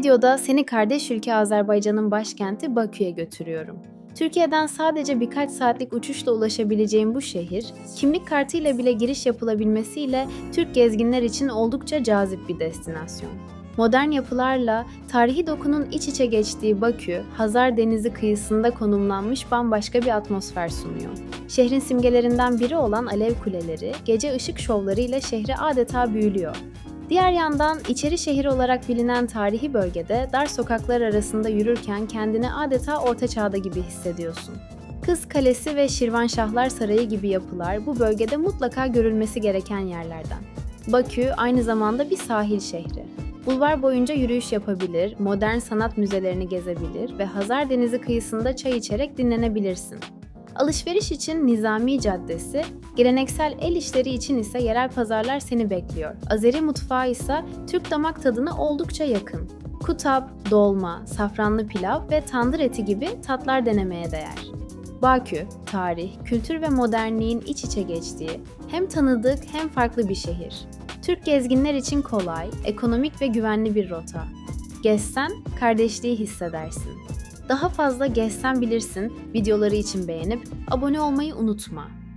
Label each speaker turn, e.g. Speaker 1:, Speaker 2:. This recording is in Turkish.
Speaker 1: videoda seni kardeş ülke Azerbaycan'ın başkenti Bakü'ye götürüyorum. Türkiye'den sadece birkaç saatlik uçuşla ulaşabileceğin bu şehir, kimlik kartıyla bile giriş yapılabilmesiyle Türk gezginler için oldukça cazip bir destinasyon. Modern yapılarla tarihi dokunun iç içe geçtiği Bakü, Hazar Denizi kıyısında konumlanmış bambaşka bir atmosfer sunuyor. Şehrin simgelerinden biri olan alev kuleleri, gece ışık şovları ile şehri adeta büyülüyor. Diğer yandan içeri şehir olarak bilinen tarihi bölgede dar sokaklar arasında yürürken kendini adeta orta çağda gibi hissediyorsun. Kız Kalesi ve Şirvanşahlar Sarayı gibi yapılar bu bölgede mutlaka görülmesi gereken yerlerden. Bakü aynı zamanda bir sahil şehri. Bulvar boyunca yürüyüş yapabilir, modern sanat müzelerini gezebilir ve Hazar Denizi kıyısında çay içerek dinlenebilirsin. Alışveriş için Nizami Caddesi, geleneksel el işleri için ise yerel pazarlar seni bekliyor. Azeri mutfağı ise Türk damak tadına oldukça yakın. Kutap, dolma, safranlı pilav ve tandır eti gibi tatlar denemeye değer. Bakü, tarih, kültür ve modernliğin iç içe geçtiği hem tanıdık hem farklı bir şehir. Türk gezginler için kolay, ekonomik ve güvenli bir rota. Gezsen kardeşliği hissedersin. Daha fazla gezsen bilirsin videoları için beğenip abone olmayı unutma.